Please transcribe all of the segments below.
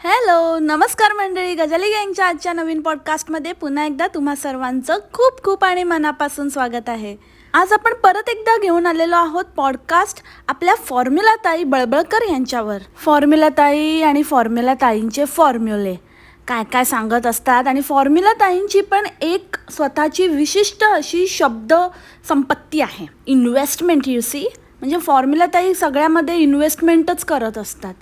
Hello नमस्कार मंडळी. गजाली गँगच्या आजच्या नवीन पॉडकास्टमध्ये पुन्हा एकदा तुम्हा सर्वांचं खूप खूप आणि मनापासून स्वागत आहे. आज आपण परत एकदा घेऊन आलेलो आहोत पॉडकास्ट आपल्या फॉर्म्युला ताई बळबळकर यांच्यावर. फॉर्म्युला ताई आणि फॉर्म्युला ताईंचे फॉर्म्युले काय काय सांगत असतात आणि फॉर्म्युला ताईंची पण एक स्वतःची विशिष्ट अशी शब्द संपत्ती आहे. इन्व्हेस्टमेंट यू सी म्हणजे फॉर्म्युला ताई सगळ्यामध्ये इन्व्हेस्टमेंटच करत असतात.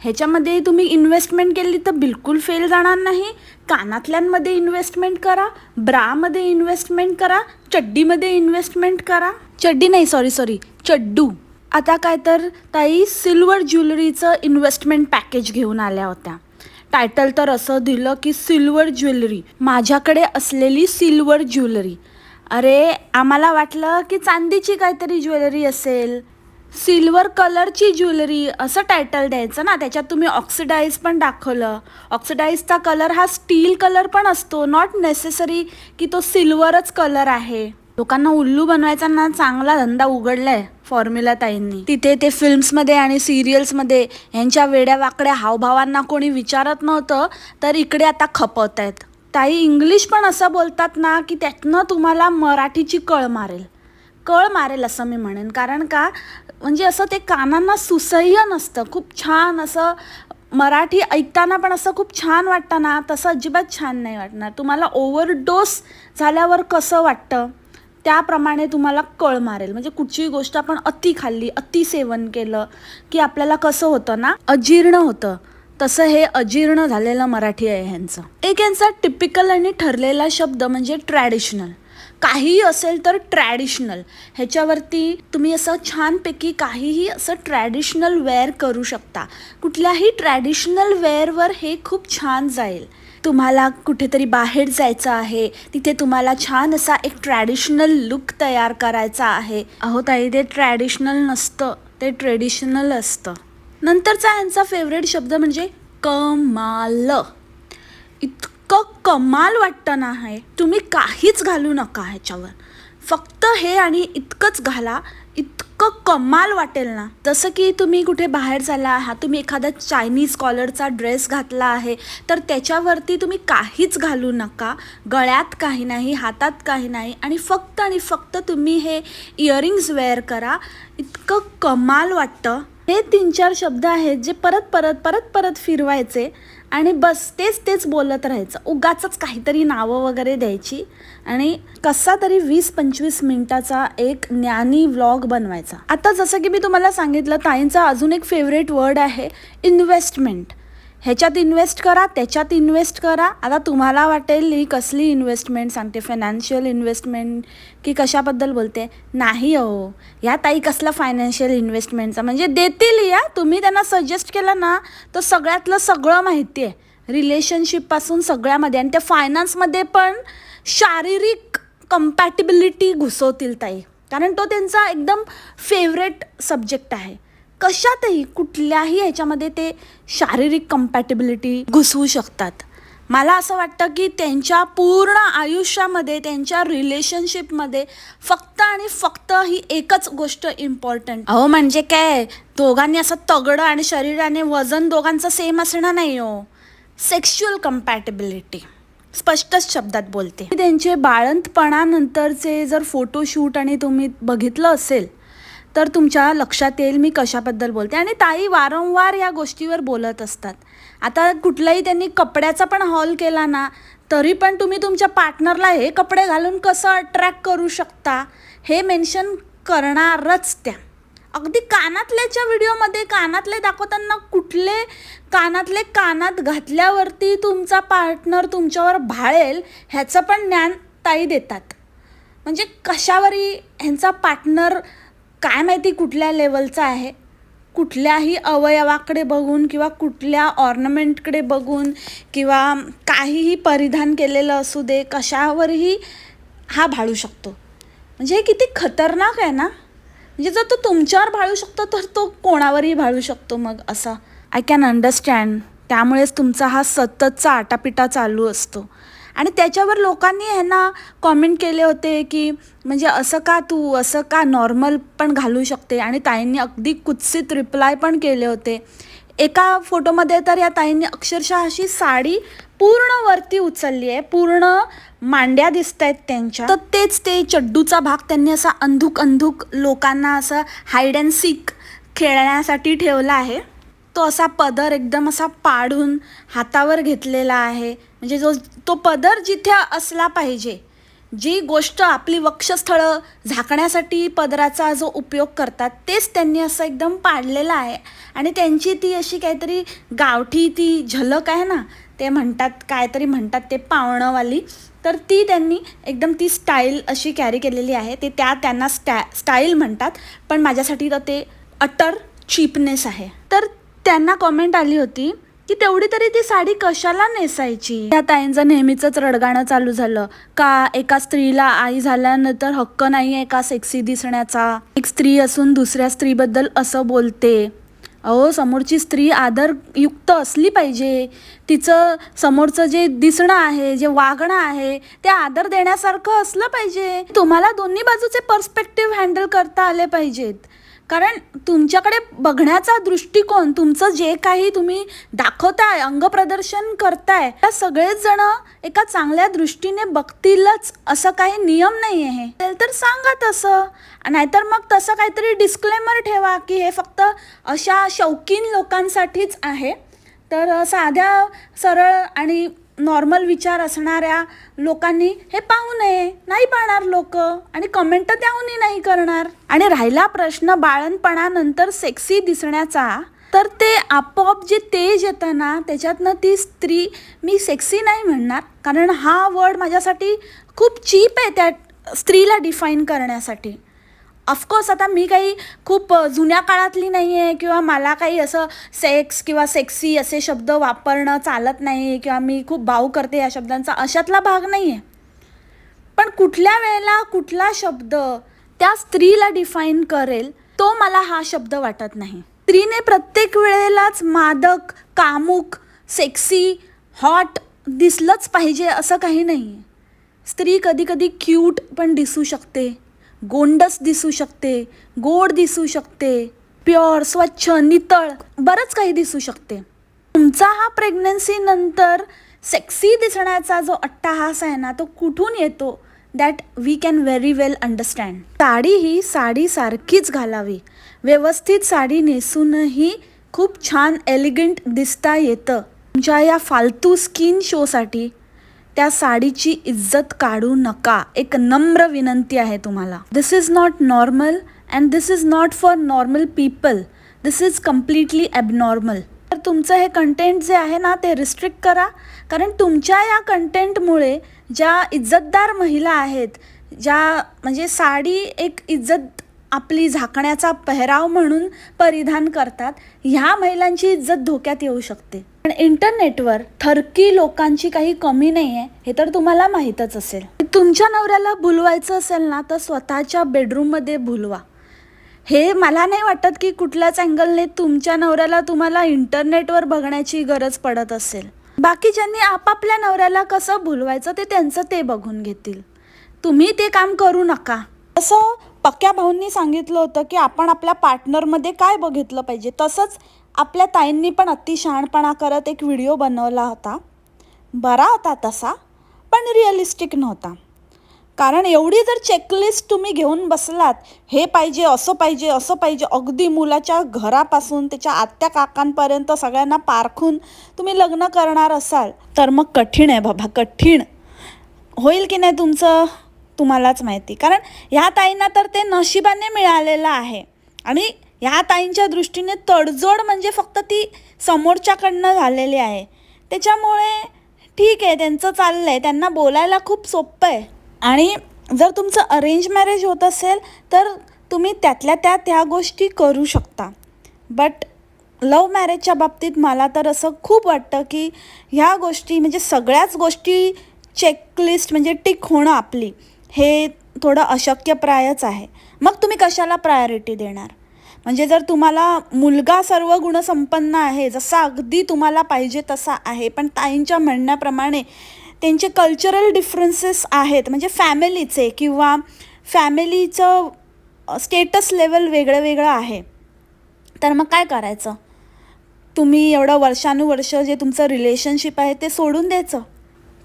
ह्याच्यामध्ये तुम्ही इन्व्हेस्टमेंट केली तर बिलकुल फेल जाणार नाही. कानातल्यांमध्ये इन्व्हेस्टमेंट करा ब्रामध्ये इन्व्हेस्टमेंट करा चड्डीमध्ये इन्व्हेस्टमेंट करा. चड्डी नाही सॉरी सॉरी चड्डू. आता काय तर ताई सिल्वर ज्वेलरीचं इन्व्हेस्टमेंट पॅकेज घेऊन आल्या होत्या. टायटल तर असं दिलं की सिल्वर ज्वेलरी माझ्याकडे असलेली सिल्वर ज्वेलरी अरे आम्हाला वाटलं की चांदीची काहीतरी ज्वेलरी असेल. सिल्वर कलरची ज्वेलरी असं टायटल द्यायचं ना त्याच्यात तुम्ही ऑक्सिडाईज पण दाखवलं. ऑक्सिडाईजचा कलर हा स्टील कलर पण असतो नॉट नेसेसरी की तो सिल्वरच कलर आहे. लोकांना उल्लू बनवायचा ना चांगला धंदा उघडलाय फॉर्म्युला ताईंनी. तिथे ते फिल्म्समध्ये आणि सिरियल्समध्ये यांच्या वेड्या वाकड्या हावभावांना कोणी विचारत नव्हतं तर इकडे आता खपवत आहेत ताई इंग्लिश पण असं बोलतात ना की त्यातनं तुम्हाला मराठीची कळ मारेल. कळ मारेल असं मी म्हणेन. कारण का? म्हणजे असं ते कानांना सुसह्य नसतं. खूप छान असं मराठी ऐकताना पण असं खूप छान वाटतं ना तसं अजिबात छान नाही वाटणार. तुम्हाला ओव्हरडोस झाल्यावर कसं वाटतं? त्याप्रमाणे तुम्हाला कळ मारेल. म्हणजे कुठचीही गोष्ट आपण अति खाल्ली अति सेवन केलं की आपल्याला कसं होतं ना अजीर्ण होतं. तसं हे अजीर्ण झालेलं मराठी आहे ह्यांचं. एक यांचा टिपिकल आणि ठरलेला शब्द म्हणजे ट्रॅडिशनल काहीही असेल तर ट्रॅडिशनल ह्याच्यावरती तुम्ही असं छानपैकी काहीही असं ट्रॅडिशनल वेअर करू शकता. कुठल्याही ट्रॅडिशनल वेअरवर हे खूप छान जाईल. तुम्हाला कुठेतरी बाहेर जायचं आहे. तिथे तुम्हाला छान असा एक ट्रॅडिशनल लुक तयार करायचा आहे. अहो ताई ते ट्रॅडिशनल नसतं. ते ट्रेडिशनल असतं. नंतरचा यांचा फेवरेट शब्द म्हणजे कमाल. इतकं इतकं कमाल वाटतं ना हे. तुम्ही काहीच घालू नका ह्याच्यावर. फक्त हे आणि इतकंच घाला. इतकं कमाल वाटेल ना. जसं की तुम्ही कुठे बाहेर झाला आहात तुम्ही एखादा चायनीज कॉलरचा ड्रेस घातला आहे तर त्याच्यावरती तुम्ही काहीच घालू नका. गळ्यात काही नाही हातात काही नाही आणि फक्त आणि फक्त तुम्ही हे इयरिंग्स वेअर करा. इतकं कमाल वाटतं. हे तीन चार शब्द आहेत जे परत परत परत परत फिरवायचे. आणि बस तेच तेच बोलत राहायचं. उगाचंच काहीतरी नावं वगैरे द्यायची आणि कसा तरी वीस पंचवीस मिनिटाचा एक ज्ञानी व्लॉग बनवायचा. आता जसं की मी तुम्हाला सांगितलं ताईंचा अजून एक फेवरेट वर्ड आहे इन्व्हेस्टमेंट ह्याच्यात इन्व्हेस्ट करा त्याच्यात इन्व्हेस्ट करा. आता तुम्हाला वाटेल ही कसली इन्व्हेस्टमेंट सांगते फायनान्शियल इन्व्हेस्टमेंट की कशाबद्दल बोलते? नाही हो ह्या ताई कसला फायनान्शियल इन्व्हेस्टमेंटचा म्हणजे देतील या. तुम्ही त्यांना सजेस्ट केलं ना तर सगळ्यातलं सगळं माहिती आहे. रिलेशनशिपपासून सगळ्यामध्ये. आणि त्या फायनान्समध्ये पण शारीरिक कम्पॅटिबिलिटी घुसवतील ताई. कारण तो त्यांचा एकदम फेवरेट सब्जेक्ट आहे. कशातही कुठल्याही ह्याच्यामध्ये ते शारीरिक कम्पॅटेबिलिटी घुसवू शकतात. मला असं वाटतं की त्यांच्या पूर्ण आयुष्यामध्ये त्यांच्या रिलेशनशिपमध्ये फक्त आणि फक्त ही एकच गोष्ट इम्पॉर्टंट अहो म्हणजे काय? दोघांनी असं तगडं आणि शरीराने वजन दोघांचं सेम असणं नाही हो. सेक्शुअल कम्पॅटेबिलिटी स्पष्टच शब्दात बोलते. त्यांचे बाळंतपणानंतरचे जर फोटोशूट आणि तुम्ही बघितलं असेल तर तुमच्या लक्षात येईल मी कशाबद्दल बोलते. आणि ताई वारंवार या गोष्टीवर बोलत असतात. आता कुठलाही त्यांनी कपड्याचा पण हॉल केला ना तरी पण तुम्ही तुमच्या पार्टनरला हे कपडे घालून कसं अट्रॅक्ट करू शकता हे मेन्शन करणारच त्या. अगदी कानातल्याच्या व्हिडिओमध्ये कानातले दाखवताना कुठले कानातले कानात घातल्यावरती तुमचा पार्टनर तुमच्यावर भाळेल ह्याचं पण ज्ञान ताई देतात. म्हणजे कशावरही ह्यांचा पार्टनर काय माहिती कुठल्या लेवलचा आहे? कुठल्याही अवयवाकडे बघून किंवा कुठल्या ऑर्नमेंटकडे बघून किंवा काहीही परिधान केलेलं असू दे कशावरही हा भाळू शकतो. म्हणजे हे किती खतरनाक आहे ना? म्हणजे जर तो तुमच्यावर भाळू शकतो तर तो कोणावरही भाळू शकतो मग असा. आय कॅन अंडरस्टँड त्यामुळेच तुमचा हा सततचा आटापिटा चालू असतो. आणि त्याच्यावर लोकांनी ह्यांना कॉमेंट केले होते की म्हणजे असं का तू असं का नॉर्मल पण घालू शकते? आणि ताईंनी अगदी कुत्सित रिप्लाय पण केले होते. एका फोटोमध्ये तर या ताईंनी अक्षरशः अशी साडी पूर्ण वरती उचलली आहे. पूर्ण मांड्या दिसत आहेत त्यांच्या. तर तेच ते चड्डूचा भाग त्यांनी असा अंधुक अंधुक लोकांना असं हाईड अँड सीक खेळण्यासाठी ठेवला आहे. तो असा पदर एकदम असा पाडून हातावर घेतलेला आहे. म्हणजे जो तो पदर जिथे असला पाहिजे जी गोष्ट आपली वक्षस्थळं झाकण्यासाठी पदराचा जो उपयोग करतात तेच त्यांनी असं एकदम पाडलेलं आहे. आणि त्यांची ती अशी काहीतरी गावठी ती झलक आहे ना ते म्हणतात काहीतरी म्हणतात ते पावणंवाली. तर ती त्यांनी एकदम ती स्टाईल अशी कॅरी केलेली आहे. ते त्या त्यांना स्टा स्टाईल म्हणतात पण माझ्यासाठी तर ते अटर चीपनेस आहे. तर त्यांना कॉमेंट आली होती की तेवढी तरी ती साडी कशाला नेसायची? या ताईंचं नेहमीच रडगाणं चालू झालं. का एका स्त्रीला आई झाल्यानंतर हक्क नाही आहे का सेक्सी दिसण्याचा? एक स्त्री असून दुसऱ्या स्त्रीबद्दल असं बोलते. अहो समोरची स्त्री आदरयुक्त असली पाहिजे. तिचं समोरचं जे दिसणं आहे जे वागणं आहे ते आदर देण्यासारखं असलं पाहिजे. तुम्हाला दोन्ही बाजूचे पर्स्पेक्टिव्ह हँडल करता आले पाहिजेत. कारण तुमच्याकडे बघण्याचा दृष्टिकोन तुमचं जे काही तुम्ही दाखवताय अंगप्रदर्शन करताय त्या सगळेच जण एका चांगल्या दृष्टीने बघतीलच असं काही नियम नाही आहे तर सांगा तसं. नाहीतर मग तसं काहीतरी डिस्क्लेमर ठेवा की हे फक्त अशा शौकीन लोकांसाठीच आहे. तर साध्या सरळ आणि नॉर्मल विचार असणाऱ्या लोकांनी हे पाहू नये नाही पाहणार लोक. आणि कमेंट त्याहूनही नाही करणार. आणि राहिला प्रश्न बाळणपणानंतर सेक्सी दिसण्याचा तर ते आपोआप जे तेज येतं ना त्याच्यातनं ती स्त्री मी सेक्सी नाही म्हणणार. कारण हा वर्ड माझ्यासाठी खूप चीप आहे त्या स्त्रीला डिफाईन करण्यासाठी. ऑफकोर्स आता मी काही खूप जुन्या काळातली नाही आहे किंवा मला काही असं सेक्स किंवा सेक्सी असे शब्द वापरणं चालत नाही किंवा मी खूप भाव करते या शब्दांचा अशातला भाग नाही आहे पण कुठल्या वेळेला कुठला शब्द त्या स्त्रीला डिफाईन करेल तो मला हा शब्द वाटत नाही. स्त्रीने प्रत्येक वेळेलाच मादक कामुक सेक्सी हॉट दिसलंच पाहिजे असं काही नाही आहे स्त्री कधी कधी क्यूट पण दिसू शकते. गोंडस दिसू शकते गोड दिसू शकते प्युअर स्वच्छ नितळ बरंच काही दिसू शकते. तुमचा हा प्रेग्नन्सी नंतर सेक्सी दिसण्याचा जो अट्टाहास आहे ना तो कुठून येतो? That we can very well understand sari ही साडीसारखीच घालावी. व्यवस्थित साडी नेसूनही खूप छान एलिगंट दिसता येतं. तुमच्या या फालतू स्किन शोसाठी त्या साडीची इज्जत काढू नका. एक नम्र विनंती आहे तुम्हाला. This is not normal and this is not for normal people this is completely abnormal तर तुमचं हे कंटेंट जे आहे ना ते रिस्ट्रिक्ट करा. कारण तुमच्या या कंटेंटमुळे ज्या इज्जतदार महिला आहेत ज्या म्हणजे साडी एक इज्जत आपली झाकण्याचा पेहराव म्हणून परिधान करतात ह्या महिलांची इज्जत धोक्यात येऊ शकते. पण इंटरनेटवर थरकी लोकांची काही कमी नाही आहे हे तर तुम्हाला माहीतच असेल. तुमच्या नवऱ्याला भुलवायचं असेल ना तर स्वतःच्या बेडरूममध्ये भुलवा. हे मला नाही वाटत की कुठल्याच अँगलने तुमच्या नवऱ्याला तुम्हाला इंटरनेटवर बघण्याची गरज पडत असेल. बाकीच्यांनी आपापल्या नवऱ्याला कसं भुलवायचं ते त्यांचं ते बघून घेतील. तुम्ही ते काम करू नका. असं पक्क्या भाऊंनी सांगितलं होतं की आपण आपल्या पार्टनरमध्ये काय बघितलं पाहिजे? तसंच आपल्या ताईंनी पण अति शहाणपणा करत एक व्हिडिओ बनवला होता. बरा होता तसा पण रिअलिस्टिक नव्हता. कारण एवढी जर चेकलिस्ट तुम्ही घेऊन बसलात हे पाहिजे असं पाहिजे असं पाहिजे अगदी मुलाच्या घरापासून त्याच्या आत्या काकांपर्यंत सगळ्यांना पारखून तुम्ही लग्न करणार असाल तर मग कठीण आहे बाबा कठीण. होईल की नाही तुमचं? तुम्हालाच माहिती. कारण ह्या ताईंना तर ते नशिबाने मिळालेलं आहे. आणि ह्या ताईंच्या दृष्टीने तडजोड म्हणजे फक्त ती समोरच्याकडनं झालेली आहे. त्याच्यामुळे ठीक आहे त्यांचं चाललं आहे त्यांना बोलायला खूप सोपं आहे. आणि जर तुमचं अरेंज मॅरेज होत असेल तर तुम्ही त्यातल्या त्यात ह्या गोष्टी करू शकता. बट लव मॅरेजच्या बाबतीत मला तर असं खूप वाटतं की ह्या गोष्टी म्हणजे सगळ्याच गोष्टी चेकलिस्ट म्हणजे टिक होणं आपली. हे थोडं अशक्यप्रायच आहे. मग तुम्ही कशाला प्रायोरिटी देणार? म्हणजे जर तुम्हाला मुलगा सर्व गुणसंपन्न आहे जसा अगदी तुम्हाला पाहिजे तसा आहे पण ताईंच्या म्हणण्याप्रमाणे त्यांचे कल्चरल डिफरन्सेस आहेत म्हणजे फॅमिलीचे किंवा फॅमिलीचं स्टेटस लेवल वेगळं वेगळं आहे. तर मग काय करायचं? तुम्ही एवढं वर्षानुवर्ष जे तुमचं रिलेशनशिप आहे ते सोडून द्यायचं.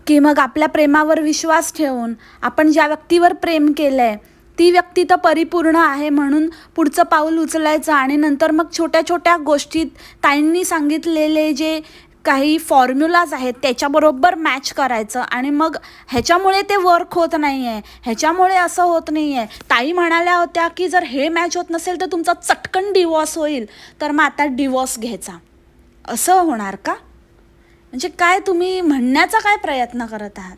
की मग आपल्या प्रेमावर विश्वास ठेवून आपण ज्या व्यक्तीवर प्रेम केलं आहे ती व्यक्ती तर परिपूर्ण आहे म्हणून पुढचं पाऊल उचलायचं आणि नंतर मग छोट्या छोट्या गोष्टीत ताईंनी सांगितलेले जे काही फॉर्म्युलाज आहेत त्याच्याबरोबर मॅच करायचं आणि मग ह्याच्यामुळे ते वर्क होत नाही आहे ह्याच्यामुळे असं होत नाही आहे ताई म्हणाल्या होत्या की जर हे मॅच होत नसेल तर तुमचा चटकन डिवॉर्स होईल. तर मग आता डिवॉर्स घ्यायचा. असं होणार का? म्हणजे काय तुम्ही म्हणण्याचा काय प्रयत्न करत आहात?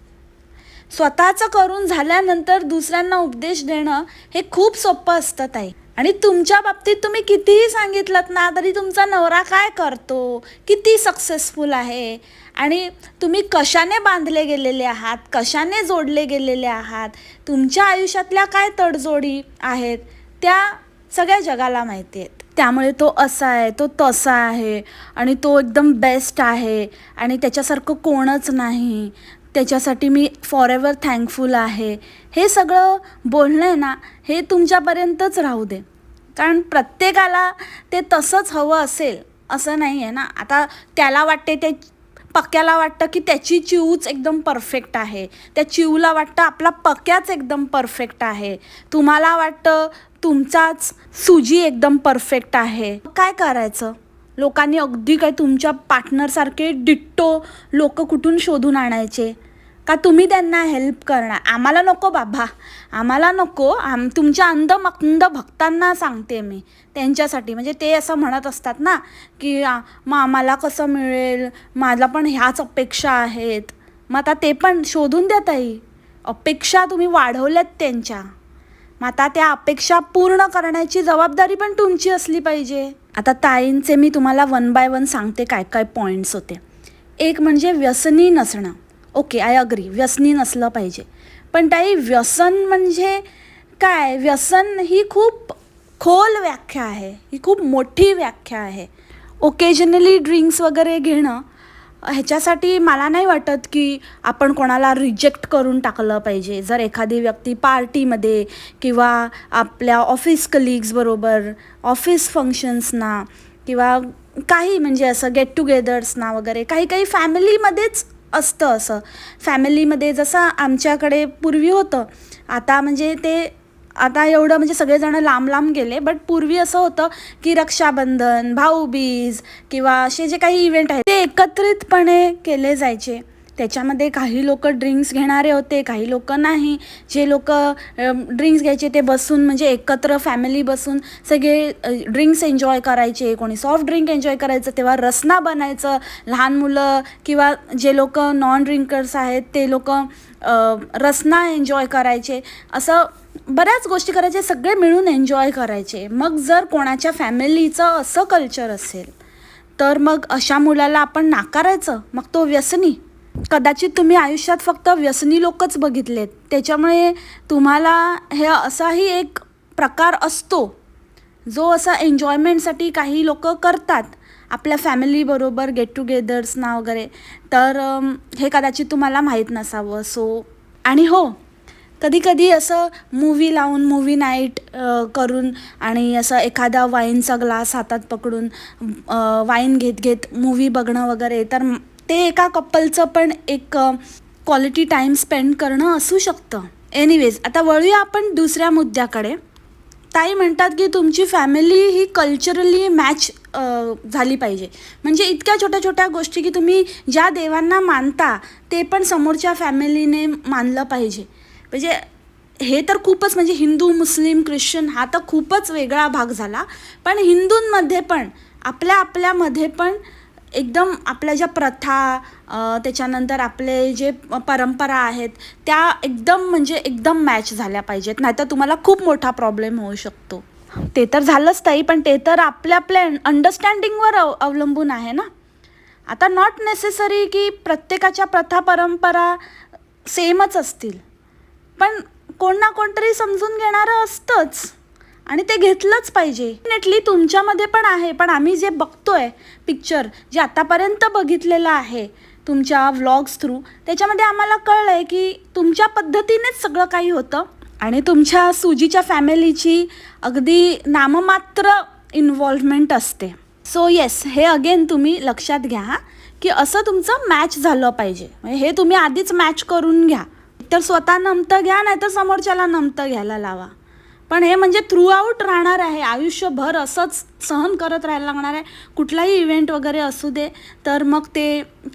स्वतःचं करून झाल्यानंतर दुसऱ्यांना उपदेश देणं हे खूप सोपं असतं ताई. आणि तुमच्या बाबतीत तुम्ही कितीही सांगितलं ना तरी तुमचा नवरा काय करतो? किती सक्सेसफुल आहे? आणि तुम्ही कशाने बांधले गेलेले आहात? कशाने जोडले गेलेले आहात? तुमच्या आयुष्यातल्या काय तडजोडी आहेत? त्या सगळ्या जगाला माहिती आहेत. त्यामुळे तो असा आहे तो तसा आहे आणि तो एकदम बेस्ट आहे. आणि त्याच्यासारखं कोणच नाही. त्याच्यासाठी मी फॉर एव्हर थँकफुल आहे. हे सगळं बोलणं आहे ना हे तुमच्यापर्यंतच राहू दे. कारण प्रत्येकाला ते तसंच हवं असेल असं नाही आहे ना. आता त्याला वाटते ते पक्याला वाटतं की त्याची चिवच एकदम परफेक्ट आहे. त्या चिवला वाटतं आपला पक्याच एकदम परफेक्ट आहे. तुम्हाला वाटतं तुमचाच सुजी एकदम परफेक्ट आहे. काय करायचं? लोकांनी अगदी काय तुमच्या पार्टनरसारखे डिट्टो लोक कुठून शोधून आणायचे? का तुम्ही त्यांना हेल्प करणार? आम्हाला नको बाबा. आम्हाला नको. आम तुमच्या अंधमंद भक्तांना सांगते मी त्यांच्यासाठी. म्हणजे ते असं म्हणत असतात ना की मग आम्हाला कसं मिळेल? माझा पण ह्याच अपेक्षा आहेत. मग आता ते पण शोधून द्या ताई. अपेक्षा तुम्ही वाढवल्यात त्यांच्या. मग आता त्या अपेक्षा पूर्ण करण्याची जबाबदारी पण तुमची असली पाहिजे. आता ताईंचे मी तुम्हाला वन बाय वन सांगते काय काय पॉईंट्स होते. एक म्हणजे व्यसनी नसणं. ओके आय अग्री व्यसनी नसलं पाहिजे. पण ताई व्यसन म्हणजे काय? व्यसन ही खूप खोल व्याख्या आहे. ही खूप मोठी व्याख्या आहे. ओकेजनली ड्रिंक्स वगैरे घेणं ह्याच्यासाठी मला नाही वाटत की आपण कोणाला रिजेक्ट करून टाकलं पाहिजे. जर एखादी व्यक्ती पार्टीमध्ये किंवा आपल्या ऑफिस कलिग्सबरोबर ऑफिस फंक्शन्सना किंवा काही म्हणजे असं गेट टुगेदर्सना वगैरे काही काही फॅमिलीमध्येच असतं असं. फॅमिलीमध्ये जसं आमच्याकडे पूर्वी होतं आता म्हणजे ते आता एवढं म्हणजे सगळेजण लांब लांब गेले बट पूर्वी असं होतं की रक्षाबंधन भाऊबीज किंवा असे जे काही इव्हेंट आहेत ते एकत्रितपणे केले जायचे. त्याच्यामध्ये काही लोक ड्रिंक्स घेणारे होते काही लोक नाही. जे लोक ड्रिंक्स घ्यायचे ते बसून म्हणजे एकत्र फॅमिली बसून सगळे ड्रिंक्स एन्जॉय करायचे. कोणी सॉफ्ट ड्रिंक एन्जॉय करायचं तेव्हा रसना बनायचं. लहान मुलं किंवा जे लोक नॉन ड्रिंकर्स आहेत ते लोक रसना एन्जॉय करायचे. असं बऱ्याच गोष्टी करायचे सगळे मिळून एन्जॉय करायचे. मग जर कोणाच्या फॅमिलीचं असं कल्चर असेल तर मग अशा मुलाला आपण नाकारायचं. मग तो व्यसनी. कदाचित तुम्ही आयुष्यात फक्त व्यसनी लोकच बघितलेत. त्याच्यामुळे तुम्हाला हे असाही एक प्रकार असतो जो असा एन्जॉयमेंटसाठी काही लोक करतात. आपल्या फॅमिलीबरोबर गेट टुगेदर्सना वगैरे. तर हे कदाचित तुम्हाला माहीत नसावं. सो आणि हो कधी कधी असं मूवी लावून मूवी नाईट करून आणि असं एखादा वाईनचा ग्लास हातात पकडून वाईन घेत घेत मूवी बघणं वगैरे तर ते एका कपलचं पण एक क्वालिटी टाईम स्पेंड करणं असू शकतं. एनिवेज आता वळूया आपण दुसऱ्या मुद्द्याकडे. ताई म्हणतात की तुमची फॅमिली ही कल्चरली मॅच झाली पाहिजे. म्हणजे इतक्या छोट्या छोट्या गोष्टी की तुम्ही ज्या देवांना मानता ते पण समोरच्या फॅमिलीने मानलं पाहिजे. म्हणजे हे तर खूपच म्हणजे हिंदू मुस्लिम ख्रिश्चन हा तर खूपच वेगळा भाग झाला. पण हिंदूंमध्ये पण आपल्या आपल्यामध्ये पण एकदम आपल्या ज्या प्रथा त्याच्यानंतर आपले जे परंपरा आहेत त्या एकदम म्हणजे एकदम मॅच झाल्या पाहिजेत. नाहीतर तुम्हाला खूप मोठा प्रॉब्लेम होऊ शकतो. ते तर झालंच ताई पण ते तर आपल्या आपल्या अंडरस्टँडिंगवर अव अवलंबून आहे ना? आता नॉट नेसेसरी की प्रत्येकाच्या प्रथा परंपरा सेमच असतील. पण कोण ना कोणतरी समजून घेणारं असतंच. आणि ते घेतलंच पाहिजे. डेफिनेटली तुमच्यामध्ये पण आहे पण आम्ही जे बघतोय पिक्चर जे आतापर्यंत बघितलेलं आहे तुमच्या व्लॉग्स थ्रू त्याच्यामध्ये आम्हाला कळलं आहे की तुमच्या पद्धतीनेच सगळं काही होतं आणि तुमच्या सुजीच्या फॅमिलीची अगदी नाममात्र इन्व्हॉल्वमेंट असते. सो येस हे अगेन तुम्ही लक्षात घ्या की असं तुमचं मॅच झालं पाहिजे. म्हणजे हे तुम्ही आधीच मॅच करून घ्या. तर स्वतः नमतं घ्या नाही तर समोरच्याला नमतं घ्यायला लावा. पण हे म्हणजे थ्रूआउट राहणार आहे. आयुष्यभर असंच सहन करत राहायला लागणार आहे. कुठलाही इव्हेंट वगैरे असू दे तर मग ते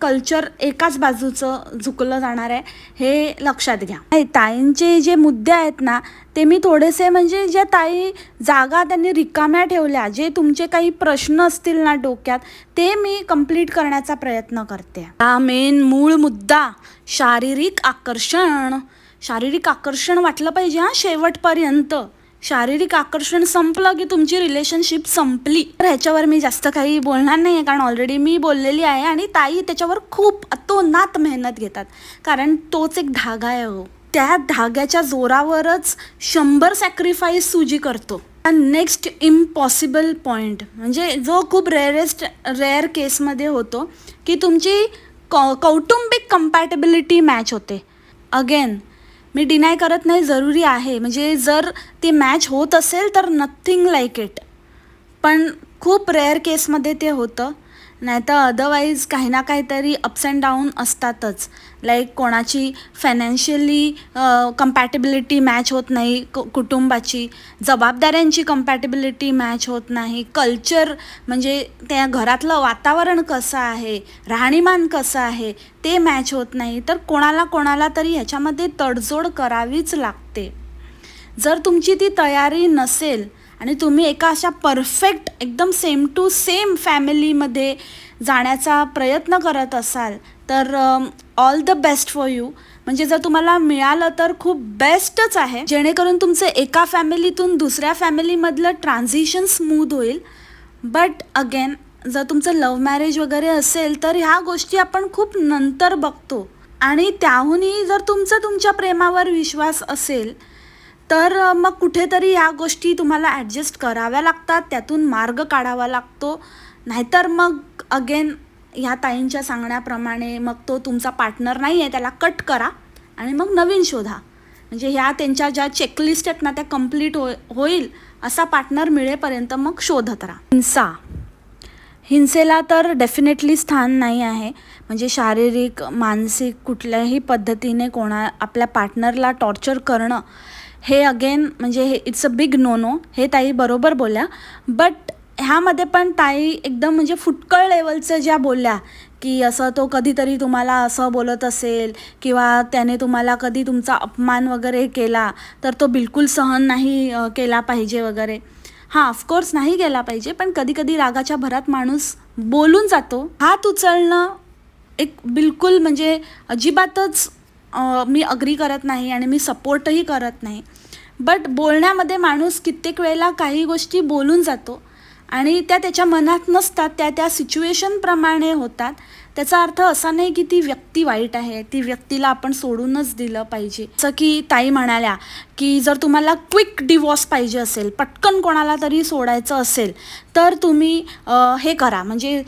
कल्चर एकाच बाजूचं झुकलं जाणार आहे हे लक्षात घ्या. हे ताईंचे जे मुद्दे आहेत ना ते मी थोडेसे म्हणजे ज्या ताई जागा त्यांनी रिकाम्या ठेवल्या जे तुमचे काही प्रश्न असतील ना डोक्यात ते मी कंप्लीट करण्याचा प्रयत्न करते. हा मेन मूळ मुद्दा शारीरिक आकर्षण. शारीरिक आकर्षण वाटलं पाहिजे हा शेवटपर्यंत. शारीरिक आकर्षण संपलं की तुमची रिलेशनशिप संपली. तर ह्याच्यावर मी जास्त काही बोलणार नाही आहे कारण ऑलरेडी मी बोललेली आहे आणि ताई त्याच्यावर खूप अतोनात मेहनत घेतात. कारण तोच एक धागा आहे हो. त्या धाग्याच्या जोरावरच शंभर सॅक्रिफाईस सुजी करतो. नेक्स्ट इम्पॉसिबल पॉईंट म्हणजे जो खूप रेअरेस्ट रेअर केसमध्ये होतो की तुमची कौ कौटुंबिक कम्पॅटेबिलिटी मॅच होते. अगेन मी डिनाय करत नाही जरुरी आहे. म्हणजे जर ते मॅच होत असेल तर नथिंग लाईक इट पण खूप रेअर केसमध्ये ते होतं. नाही तर अदरवाईज काही ना काहीतरी अप्स अँड डाऊन असतातच. लाईक कोणाची फायनान्शियली कम्पॅटेबिलिटी मॅच होत नाही क कुटुंबाची. जबाबदाऱ्यांची कम्पॅटेबिलिटी मॅच होत नाही. कल्चर म्हणजे त्या घरातलं वातावरण कसं आहे राहणीमान कसं आहे ते मॅच होत नाही. तर कोणाला कोणाला तरी ह्याच्यामध्ये तडजोड करावीच लागते. जर तुमची ती तयारी नसेल आणि तुम्ही एका अशा परफेक्ट एकदम सेम टू सेम फॅमिलीमध्ये जाण्याचा प्रयत्न करत असाल तर all the best for you म्हणजे जर तुम्हाला मिळालं तर खूप बेस्टच आहे. जेणेकरून तुमचं एका फॅमिलीतून दुसऱ्या फॅमिलीमधलं ट्रान्झिशन स्मूथ होईल. बट अगेन जर तुमचं लव्ह मॅरेज वगैरे असेल तर ह्या गोष्टी आपण खूप नंतर बघतो. आणि त्याहूनही जर तुमचा तुमच्या प्रेमावर विश्वास असेल तर मग कुठेतरी या गोष्टी तुम्हाला ॲडजस्ट कराव्या लागतात त्यातून मार्ग काढावा लागतो. नाहीतर मग अगेन ह्या ताईंच्या सांगण्याप्रमाणे मग तो तुमचा पार्टनर नाही आहे त्याला कट करा आणि मग नवीन शोधा. म्हणजे ह्या त्यांच्या ज्या चेकलिस्ट आहेत ना त्या कंप्लीट हो होईल असा पार्टनर मिळेपर्यंत मग शोधत राहा. हिंसा. हिंसेला तर डेफिनेटली स्थान नाही आहे. म्हणजे शारीरिक मानसिक कुठल्याही पद्धतीने कोणा आपल्या पार्टनरला टॉर्चर करणं हे अगेन म्हणजे हे it's a big no no हे ताई बरोबर बोलल्या. बट ह्यामध्ये पण ताई एकदम म्हणजे फुटकळ लेवलचं ज्या बोलल्या की असं तो कधीतरी तुम्हाला असं बोलत असेल किंवा त्याने तुम्हाला कधी तुमचा अपमान वगैरे केला तर तो बिलकुल सहन नाही केला पाहिजे वगैरे. हां ऑफकोर्स नाही केला पाहिजे पण कधी कधी रागाच्या भरात माणूस बोलून जातो. हात उचलणं एक बिलकुल म्हणजे अजिबातच मी अग्री करत नाही आणि मी सपोर्टही करत नाही. बट बोलण्यामध्ये माणूस कित्येक वेळेला काही गोष्टी बोलून जातो आणि त्या त्याच्या मनात नसतात त्या त्या सिच्युएशनप्रमाणे होतात. त्याचा अर्थ असा नाही की ती व्यक्ती वाईट आहे ती व्यक्तीला आपण सोडूनच दिलं पाहिजे. जसं की ताई म्हणाल्या की जर तुम्हाला क्विक डिवॉर्स पाहिजे असेल पटकन कोणाला तरी सोडायचं असेल तर तुम्ही हे करा. म्हणजे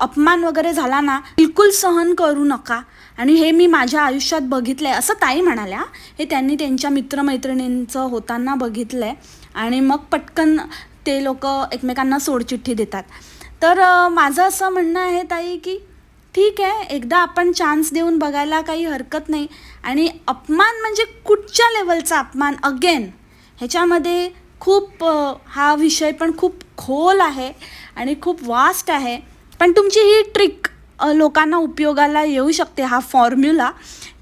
अपमान वगैरे झाला ना बिलकुल सहन करू नका. आणि हे मी माझ्या आयुष्यात बघितलं आहे असं ताई म्हणाल्या. हे त्यांनी त्यांच्या मित्रमैत्रिणींचं होताना बघितलं आहे आणि मग पटकन ते लोक एकमेकांना सोडचिठ्ठी देतात. तर माझं असं म्हणणं आहे ताई की ठीक आहे एकदा आपण चान्स देऊन बघायला काही हरकत नाही. आणि अपमान म्हणजे कुठच्या लेवलचा अपमान? अगेन ह्याच्यामध्ये खूप हा विषय पण खूप खोल आहे आणि खूप वास्ट आहे. पण तुमची ही ट्रिक लोकांना उपयोगाला येऊ शकते हा फॉर्म्युला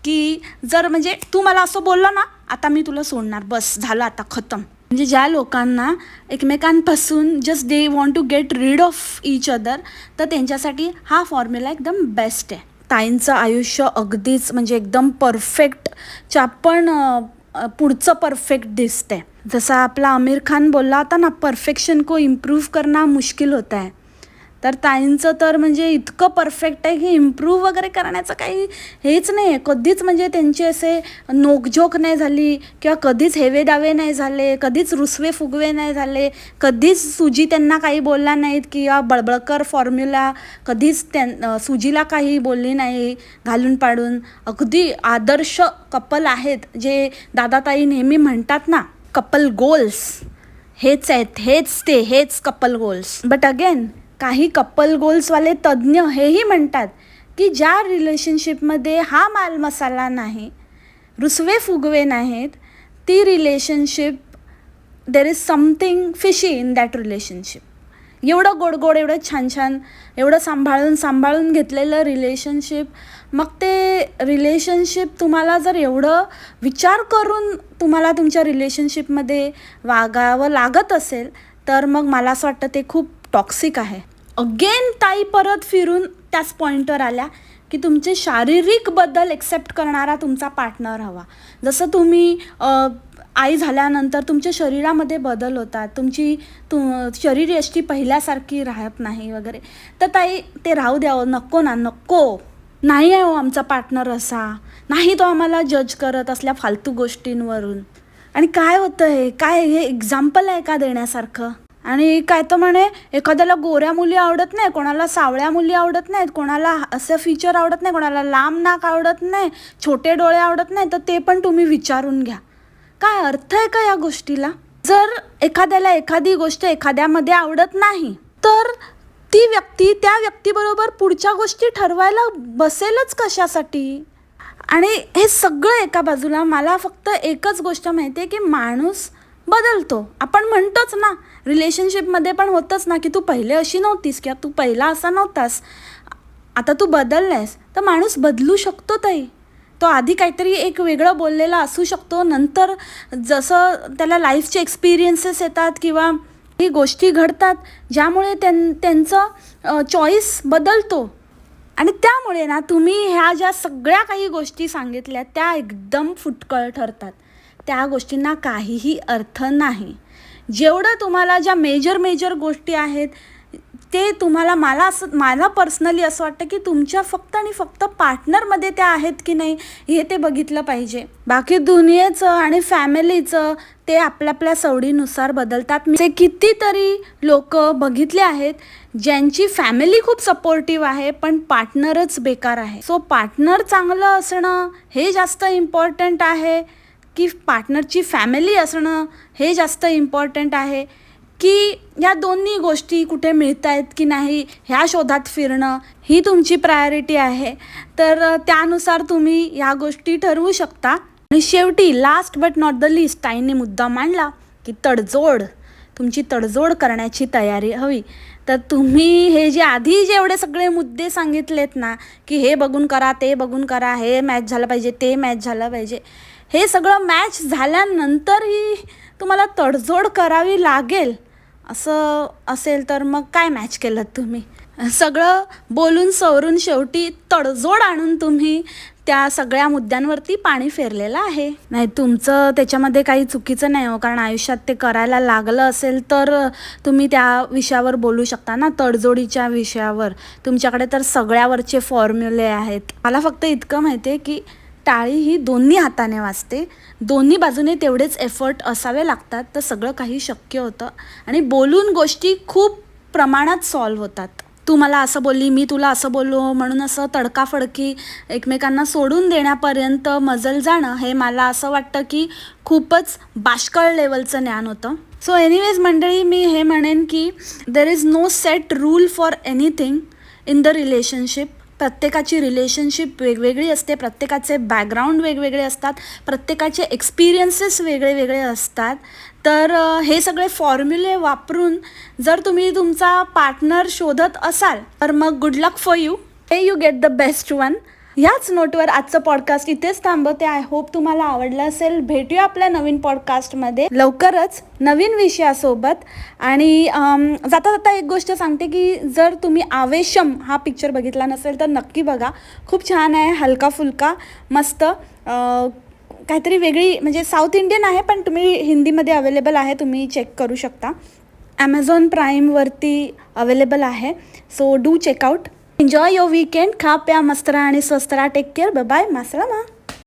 की जर म्हणजे तू मला असं बोललं ना आता मी तुला सोडणार. बस झालं आता खतम. म्हणजे ज्या लोकांना एकमेकांपासून just they want to get rid of each other तर त्यांच्यासाठी हा फॉर्म्युला एकदम बेस्ट आहे. ताईंचं आयुष्य अगदीच म्हणजे एकदम परफेक्टच्या पण पुढचं परफेक्ट दिसतंय. जसा आपला आमिर खान बोलला होता ना परफेक्शन को इम्प्रूव्ह करणं मुश्किल होत आहे तर ताईंचं तर म्हणजे इतकं परफेक्ट आहे की इम्प्रूव्ह वगैरे करण्याचं काही हेच नाही आहे कधीच म्हणजे त्यांचे असे नोकझोक नाही झाली किंवा कधीच हेवे दावे नाही झाले कधीच रुसवे फुगवे नाही झाले कधीच सुजी त्यांना काही बोलला नाहीत किंवा बळबळकर फॉर्म्युला कधीच त्यां सुजीला काही बोलली नाही घालून पाडून. अगदी आदर्श कपल आहेत जे दादाताई नेहमी म्हणतात ना कपल गोल्स हेच आहेत हेच ते हेच कपल गोल्स बट अगेन काही कपल गोल्सवाले तज्ज्ञ हेही म्हणतात की ज्या रिलेशनशिपमध्ये हा माल मसाला नाही रुसवे फुगवे नाहीत ती relationship there is something fishy in that relationship एवढं गोड गोड एवढं छान छान एवढं सांभाळून सांभाळून घेतलेलं रिलेशनशिप मग ते रिलेशनशिप तुम्हाला जर एवढं विचार करून तुम्हाला तुमच्या रिलेशनशिपमध्ये वागावं लागत असेल तर मग मला असं वाटतं ते खूप टॉक्सिक आहे. अगेन ताई परत फिरून त्याच पॉईंटवर आल्या की तुमचे शारीरिक बदल एक्सेप्ट करणारा तुमचा पार्टनर हवा. जसं तुम्ही आई झाल्यानंतर तुमच्या शरीरामध्ये बदल होतात तुमची तु शरीरयष्टी पहिल्यासारखी राहत नाही वगैरे. तर ताई ते राहू द्यावं हो, नको ना नको. नाही आहे हो आमचा पार्टनर असा. नाही तो आम्हाला जज करत असल्या फालतू गोष्टींवरून. आणि काय होतं हे काय हे एक्झाम्पल आहे का देण्यासारखं? आणि काय तर म्हणे एखाद्याला गोऱ्या मुली आवडत नाही कोणाला सावळ्या मुली आवडत नाहीत कोणाला असं फीचर आवडत नाही कोणाला लांब नाक आवडत नाही छोटे डोळे आवडत नाही तर ते पण तुम्ही विचारून घ्या. काय अर्थ आहे का या गोष्टीला? जर एखाद्याला एखादी गोष्ट एखाद्यामध्ये आवडत नाही तर ती व्यक्ती त्या व्यक्तीबरोबर पुढच्या गोष्टी ठरवायला बसेलच कशासाठी? आणि हे सगळं एका बाजूला मला फक्त एकच गोष्ट माहिती आहे की माणूस बदलतो. आपण म्हणतोच ना रिलेशनशिपमध्ये पण होतंच ना की तू पहिले अशी नव्हतीस किंवा तू पहिला असा नव्हतास. आता तू बदललायस तर माणूस बदलू शकतो ताई. तो आधी काहीतरी एक वेगळं बोललेला असू शकतो. नंतर जसं त्याला लाईफचे एक्सपिरियन्सेस येतात किंवा ही गोष्टी घडतात ज्यामुळे त्यां त्यांचं चॉईस बदलतो. आणि त्यामुळे ना तुम्ही ह्या ज्या सगळ्या काही गोष्टी सांगितल्या त्या एकदम फुटकळ ठरतात. त्या गोष्टींना काहीही अर्थ नाही. जेवढं तुम्हाला ज्या मेजर मेजर गोष्टी आहेत ते तुम्हाला मला असं मला पर्सनली असं वाटतं की तुमच्या फक्त आणि फक्त पार्टनरमध्ये त्या आहेत की नाही हे ते बघितलं पाहिजे. बाकी दुनियेचं आणि फॅमिलीचं ते आपल्या आपल्या सवडीनुसार बदलतात. मी कितीतरी लोक बघितले आहेत ज्यांची फॅमिली खूप सपोर्टिव्ह आहे पण पार्टनरच बेकार आहे. सो पार्टनर चांगलं असणं हे जास्त इम्पॉर्टंट आहे. की पार्टनरची फॅमिली असणं हे जास्त इम्पॉर्टंट आहे. की या दोन्ही गोष्टी कुठे मिळत आहेत की नाही ह्या शोधात फिरणं ही तुमची प्रायोरिटी आहे. तर त्यानुसार तुम्ही ह्या गोष्टी ठरवू शकता. आणि शेवटी last but not the least ताईंनी मुद्दा मांडला की तडजोड तुमची तडजोड करण्याची तयारी हवी. तर तुम्ही हे जे आधी जेवढे सगळे मुद्दे सांगितलेत ना की हे बघून करा ते बघून करा हे मॅच झालं पाहिजे ते मॅच झालं पाहिजे. हे सगळं मॅच झाल्यानंतरही तुम्हाला तडजोड करावी लागेल. असं असेल तर मग काय मॅच केलं तुम्ही? सगळं बोलून सवरून शेवटी तडजोड आणून तुम्ही त्या सगळ्या मुद्द्यांवरती पाणी फेरलेलं आहे. नाही तुमचं त्याच्यामध्ये काही चुकीचं नाही हो कारण आयुष्यात ते करायला लागलं असेल तर तुम्ही त्या विषयावर बोलू शकता ना तडजोडीच्या विषयावर. तुमच्याकडे तर सगळ्यावरचे फॉर्म्युले आहेत. मला फक्त इतकं माहिती आहे की टाळी ही दोन्ही हाताने वाजते. दोन्ही बाजूने तेवढेच एफर्ट असावे लागतात तर सगळं काही शक्य होतं. आणि बोलून गोष्टी खूप प्रमाणात सॉल्व होतात. तू मला असं बोलली मी तुला असं बोललो म्हणून असं तडकाफडकी एकमेकांना सोडून देण्यापर्यंत मजल जाणं हे मला असं वाटतं की खूपच बाष्कळ लेवलचं ज्ञान होतं. सो एनिवेज मंडळी मी हे म्हणेन की there is no set rule for anything in the relationship प्रत्येकाची रिलेशनशिप वेगवेगळी असते प्रत्येकाचे बॅकग्राऊंड वेगवेगळे असतात प्रत्येकाचे एक्सपिरियन्सेस वेगळे वेगळे असतात. तर हे सगळे फॉर्म्युले वापरून जर तुम्ही तुमचा पार्टनर शोधत असाल तर मग गुड लक फॉर यू हे you get the best one ह्याच नोटवर आजचं पॉडकास्ट इथेच थांबवते. आय होप तुम्हाला आवडलं असेल. भेटूया आपल्या नवीन पॉडकास्टमध्ये लवकरच नवीन विषयासोबत. आणि जाता जाता एक गोष्ट सांगते की जर तुम्ही आवेशम हा पिक्चर बघितला नसेल तर नक्की बघा. खूप छान आहे. हलका फुलका. मस्त. काहीतरी वेगळी म्हणजे साऊथ इंडियन आहे पण तुम्ही हिंदीमध्ये अवेलेबल आहे. तुम्ही चेक करू शकता. ॲमेझॉन प्राईमवरती अवेलेबल आहे. So do check out enjoy your weekend खा प्या मस्त राहा आणि स्वस्त राहा टेक केअर बाय मासळा मा